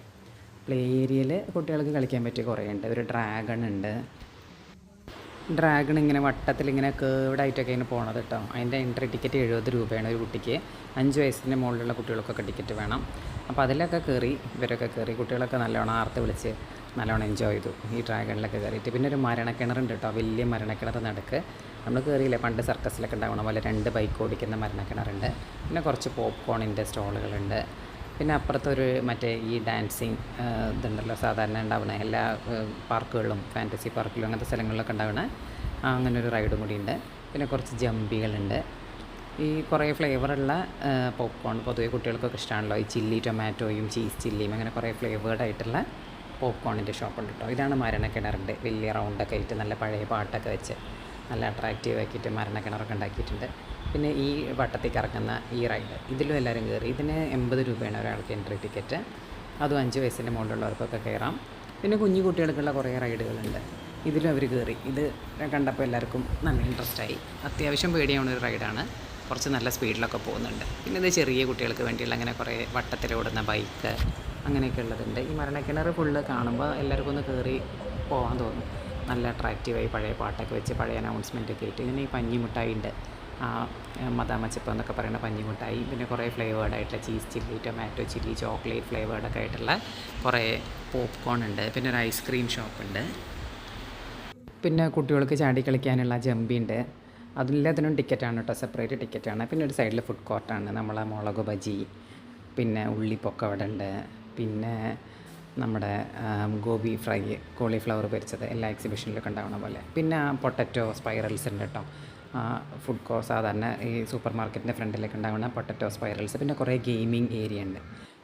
പ്ലേ ഏരിയയിൽ കുട്ടികൾക്ക് കളിക്കാൻ പറ്റിയ കുറേ ഉണ്ട്. ഒരു ഡ്രാഗൺ ഉണ്ട്. ഡ്രാഗൺ ഇങ്ങനെ വട്ടത്തിൽ ഇങ്ങനെ കേർഡായിട്ടൊക്കെ ഇങ്ങനെ പോണത് കേട്ടോ അതിന്റെ എൻട്രി ടിക്കറ്റ് എഴുപത് രൂപയാണ് ഒരു കുട്ടിക്ക്. അഞ്ച് വയസ്സിന് മുകളിലുള്ള കുട്ടികൾക്കൊക്കെ ടിക്കറ്റ് വേണം. അപ്പോൾ അതിലൊക്കെ കയറി ഇവരൊക്കെ കയറി കുട്ടികളൊക്കെ നല്ലോണം ആർത്ത് വിളിച്ച് നല്ലോണം എൻജോയ് ചെയ്തു. ഈ ഡ്രാഗണിലൊക്കെ കയറിയിട്ട് പിന്നെ ഒരു മരണക്കിണറുണ്ട് കേട്ടോ വലിയ മരണക്കിണർ നടുക്ക്. നമ്മൾ കയറിയില്ലേ പണ്ട് സർക്കസിലൊക്കെ ഉണ്ടാവണ പോലെ രണ്ട് ബൈക്ക് ഓടിക്കുന്ന മരണക്കിണറുണ്ട് പിന്നെ കുറച്ച് പോപ്കോണിന്റെ സ്റ്റോളുകളുണ്ട്. പിന്നെ അപ്പുറത്തൊരു മറ്റേ ഈ ഡാൻസിങ് ഇതുണ്ടല്ലോ സാധാരണ ഉണ്ടാവുന്ന എല്ലാ പാർക്കുകളിലും ഫാന്റസി പാർക്കിലും അങ്ങനത്തെ സ്ഥലങ്ങളിലൊക്കെ ഉണ്ടാവുന്ന അങ്ങനെ ഒരു റൈഡും കൂടിയുണ്ട്. പിന്നെ കുറച്ച് ജമ്പികളുണ്ട്. ഈ കുറേ ഫ്ലേവറുള്ള പോപ്കോൺ പൊതുവെ കുട്ടികൾക്കൊക്കെ ഇഷ്ടമാണല്ലോ ഈ ചില്ലി ടൊമാറ്റോയും ചീസ് ചില്ലിയും അങ്ങനെ കുറേ ഫ്ലേവേർഡ് ആയിട്ടുള്ള പോപ്കോണിന്റെ ഷോപ്പുണ്ട് കേട്ടോ ഇതാണ് മരണക്കിണറിന്റെ വലിയ റൗണ്ടൊക്കെ ആയിട്ട് നല്ല പഴയ പാട്ടൊക്കെ വെച്ച്. നല്ല അട്രാക്റ്റീവ് ആക്കിയിട്ട് മരണക്കിണറൊക്കെ ഉണ്ടാക്കിയിട്ടുണ്ട്. പിന്നെ ഈ വട്ടത്തിൽ കറങ്ങുന്ന ഈ റൈഡ് ഇതിലും എല്ലാവരും കയറി. ഇതിന് എൺപത് രൂപയാണ് ഒരാൾക്ക് എൻട്രി ടിക്കറ്റ് അതും അഞ്ച് വയസ്സിന്റെ മുകളിലുള്ളവർക്കൊക്കെ കയറാം. പിന്നെ കുഞ്ഞു കുട്ടികൾക്കുള്ള കുറേ റൈഡുകളുണ്ട് ഇതിലും അവർ കയറി. ഇത് കണ്ടപ്പോൾ എല്ലാവർക്കും നല്ല ഇൻട്രസ്റ്റ് ആയി. അത്യാവശ്യം പേടിയാവുന്ന ഒരു റൈഡാണ് കുറച്ച് നല്ല സ്പീഡിലൊക്കെ പോകുന്നുണ്ട്. പിന്നെ ഇത് ചെറിയ കുട്ടികൾക്ക് വേണ്ടിയുള്ള അങ്ങനെ കുറേ വട്ടത്തിലോടുന്ന ബൈക്ക് അങ്ങനെയൊക്കെ ഉള്ളതുണ്ട്. ഈ മരണക്കിണർ ഫുള്ള് കാണുമ്പോൾ എല്ലാവർക്കും ഒന്ന് കയറി പോകാൻ തോന്നും. നല്ല അട്രാക്റ്റീവായി പഴയ പാട്ടൊക്കെ വെച്ച് പഴയ അനൗൺസ്മെന്റ് ഒക്കെ ആയിട്ട് ഇങ്ങനെ ഈ പഞ്ഞിമുട്ടായി ഉണ്ട് ആ മദാമച്ചപ്പം എന്നൊക്കെ പറയുന്ന പഞ്ഞിമുട്ടായി പിന്നെ കുറേ ഫ്ലേവേർഡ് ആയിട്ടുള്ള cheese chilli tomato chilli chocolate ഫ്ലേവേഡൊക്കെ ആയിട്ടുള്ള കുറേ പോപ്കോൺ ഉണ്ട് പിന്നെ ഒരു ഐസ്ക്രീം ഷോപ്പ് ഉണ്ട്. പിന്നെ കുട്ടികൾക്ക് ചാടി കളിക്കാനുള്ള ജമ്പി ഉണ്ട്. അതിലെല്ലാത്തിനും ടിക്കറ്റാണ് കേട്ടോ സെപ്പറേറ്റ് ടിക്കറ്റാണ് പിന്നെ ഒരു സൈഡിൽ ഫുഡ് കോർട്ടാണ് നമ്മളെ മുളക് ബജി പിന്നെ ഉള്ളിപ്പൊക്കെ അവിടെ ഉണ്ട് പിന്നെ നമ്മുടെ ഗോബി ഫ്രൈ കോളിഫ്ലവർ പൊരിച്ചത് എല്ലാ എക്സിബിഷനിലൊക്കെ ഉണ്ടാവണ പോലെ. പിന്നെ പൊട്ടറ്റോ സ്പൈറൽസ് ഉണ്ട് കേട്ടോ. ഫുഡ് കോ സാധാരണ ഈ സൂപ്പർ മാർക്കറ്റിന്റെ ഫ്രണ്ടിലൊക്കെ ഉണ്ടാവുന്ന പൊട്ടറ്റോ സ്പൈറൽസ് പിന്നെ കുറേ ഗെയിമിംഗ് ഏരിയ ഉണ്ട്.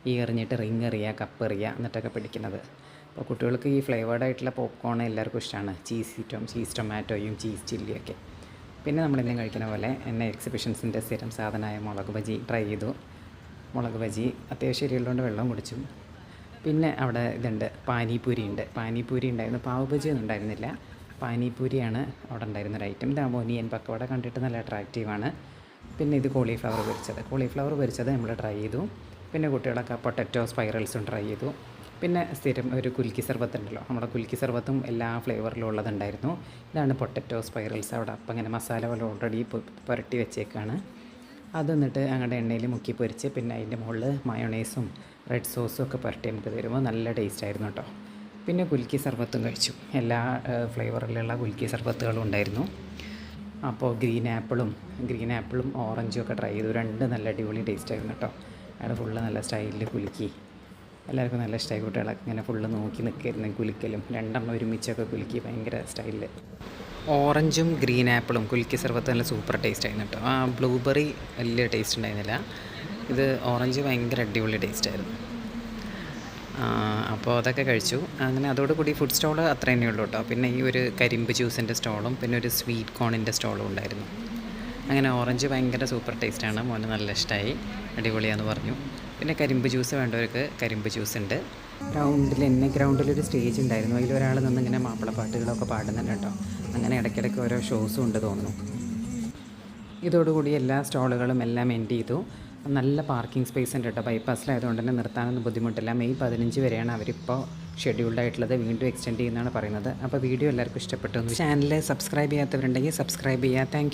ഈ എറിഞ്ഞിട്ട് റിങ് എറിയുക കപ്പ് എറിയുക എന്നിട്ടൊക്കെ പിടിക്കുന്നത്. അപ്പോൾ കുട്ടികൾക്ക് ഈ ഫ്ലേവേർഡ് ആയിട്ടുള്ള പോപ്കോൺ എല്ലാവർക്കും ഇഷ്ടമാണ് ചീസ് ടൊം ചീസ് ടൊമാറ്റോയും ചീസ് ചില്ലിയൊക്കെ പിന്നെ നമ്മളിന്നും കഴിക്കുന്ന പോലെ എന്നെ എക്സിബിഷൻസിന്റെ സ്ഥിരം സാധനമായ മുളക് ബജി ട്രൈ ചെയ്തു. മുളക് ബജി അത്യാവശ്യം എരിയുള്ളതുകൊണ്ട് വെള്ളം കുടിച്ചു. പിന്നെ അവിടെ ഇതുണ്ട് പാനിപൂരി ഉണ്ട് പാനിപൂരി ഉണ്ടായിരുന്നു പാവഭജി ഒന്നും ഉണ്ടായിരുന്നില്ല. പാനിപൂരിയാണ് അവിടെ ഉണ്ടായിരുന്ന ഒരു ഐറ്റം ഇത് അമോനിയൻ പക്കവട കണ്ടിട്ട് നല്ല അട്രാക്റ്റീവാണ് പിന്നെ ഇത് കോളിഫ്ലവർ പൊരിച്ചത്. കോളിഫ്ലവർ പൊരിച്ചത് നമ്മൾ ട്രൈ ചെയ്തു. പിന്നെ കുട്ടികളൊക്കെ പൊട്ടറ്റോ സ്പൈറൽസും ട്രൈ ചെയ്തു. പിന്നെ സ്ഥിരം ഒരു കുൽക്കി സർബത്ത് ഉണ്ടല്ലോ നമ്മുടെ കുൽക്കി സർബത്തും എല്ലാ ഫ്ലേവറിലും ഉള്ളതുണ്ടായിരുന്നു. ഇതാണ് പൊട്ടറ്റോ സ്പൈറൽസ് അവിടെ അപ്പം ഇങ്ങനെ മസാല പോലെ ഓൾറെഡി പുരട്ടി വെച്ചേക്കാണ്. അത് എന്നിട്ട് അങ്ങടെ എണ്ണയിൽ മുക്കി പൊരിച്ച് പിന്നെ അതിന്റെ മുകളിൽ മയോണൈസും റെഡ് സോസും ഒക്കെ പുരട്ടി നമുക്ക് തരുമ്പോൾ നല്ല ടേസ്റ്റ് ആയിരുന്നു കേട്ടോ. പിന്നെ കുൽക്കി സർബത്തും കഴിച്ചു. എല്ലാ ഫ്ലേവറിലുള്ള കുൽക്കി സർബത്തുകളും ഉണ്ടായിരുന്നു. അപ്പോൾ ഗ്രീൻ ആപ്പിളും ഗ്രീൻ ആപ്പിളും ഓറഞ്ചും ഒക്കെ ട്രൈ ചെയ്തു. രണ്ട് നല്ല അടിപൊളി ടേസ്റ്റ് ആയിരുന്നു കേട്ടോ. അയാൾ ഫുള്ള് നല്ല സ്റ്റൈലിൽ കുലുക്കി എല്ലാവർക്കും നല്ല ഇഷ്ടമായി കുട്ടികളൊക്കെ ഇങ്ങനെ ഫുള്ള് നോക്കി നിൽക്കായിരുന്നു. കുലുക്കലും രണ്ടെണ്ണം ഒരുമിച്ചൊക്കെ കുലുക്കി ഭയങ്കര സ്റ്റൈലിൽ ഓറഞ്ചും ഗ്രീൻ ആപ്പിളും കുലുക്കി സർബത്ത് നല്ല സൂപ്പർ ടേസ്റ്റ് ആയിരുന്നു കേട്ടോ. ആ ബ്ലൂബെറി വലിയ ടേസ്റ്റ് ഉണ്ടായിരുന്നില്ല. ഇത് ഓറഞ്ച് ഭയങ്കര അടിപൊളി ടേസ്റ്റ് ആയിരുന്നു. അപ്പോൾ അതൊക്കെ കഴിച്ചു. അങ്ങനെ അതോടുകൂടി ഫുഡ് സ്റ്റോൾ അത്ര തന്നെ ഉള്ളൂ കേട്ടോ. പിന്നെ ഈ ഒരു കരിമ്പ് ജ്യൂസിന്റെ സ്റ്റോളും പിന്നെ ഒരു സ്വീറ്റ് കോണിന്റെ സ്റ്റോളും ഉണ്ടായിരുന്നു. അങ്ങനെ ഓറഞ്ച് ഭയങ്കര സൂപ്പർ ടേസ്റ്റാണ് മോന് നല്ല ഇഷ്ടമായി അടിപൊളിയാന്ന് പറഞ്ഞു. പിന്നെ കരിമ്പ് ജ്യൂസ് വേണ്ടവർക്ക് കരിമ്പ് ജ്യൂസ് ഉണ്ട്. ഗ്രൗണ്ടിൽ എന്നെ ഗ്രൗണ്ടിൽ ഒരു സ്റ്റേജ് ഉണ്ടായിരുന്നു. അതിൽ ഒരാൾ നിന്ന് ഇങ്ങനെ മാപ്പിളപ്പാട്ടുകളൊക്കെ പാടുന്നുണ്ട് കേട്ടോ. അങ്ങനെ ഇടയ്ക്കിടയ്ക്ക് ഓരോ ഷോസും ഉണ്ട് തോന്നുന്നു. ഇതോടുകൂടി എല്ലാ സ്റ്റാളുകളും എല്ലാം എൻഡ് ചെയ്തു. നല്ല പാർക്കിംഗ് സ്പേസ് ഉണ്ട് കേട്ടോ. ബൈപ്പാസിലായതുകൊണ്ട് തന്നെ നിർത്താനൊന്നും ബുദ്ധിമുട്ടില്ല. മെയ് പതിനഞ്ച് വരെയാണ് അവരിപ്പോൾ ഷെഡ്യൂൾഡ് ആയിട്ടുള്ളത്. വീണ്ടും എക്സ്റ്റെൻഡ് ചെയ്യുന്നതാണ് പറയുന്നത്. അപ്പോൾ വീഡിയോ എല്ലാവർക്കും ഇഷ്ടപ്പെട്ടു ചാനൽ സബ്സ്ക്രൈബ് ചെയ്യാത്തവരുണ്ടെങ്കിൽ സബ്സ്ക്രൈബ് ചെയ്യുക താങ്ക്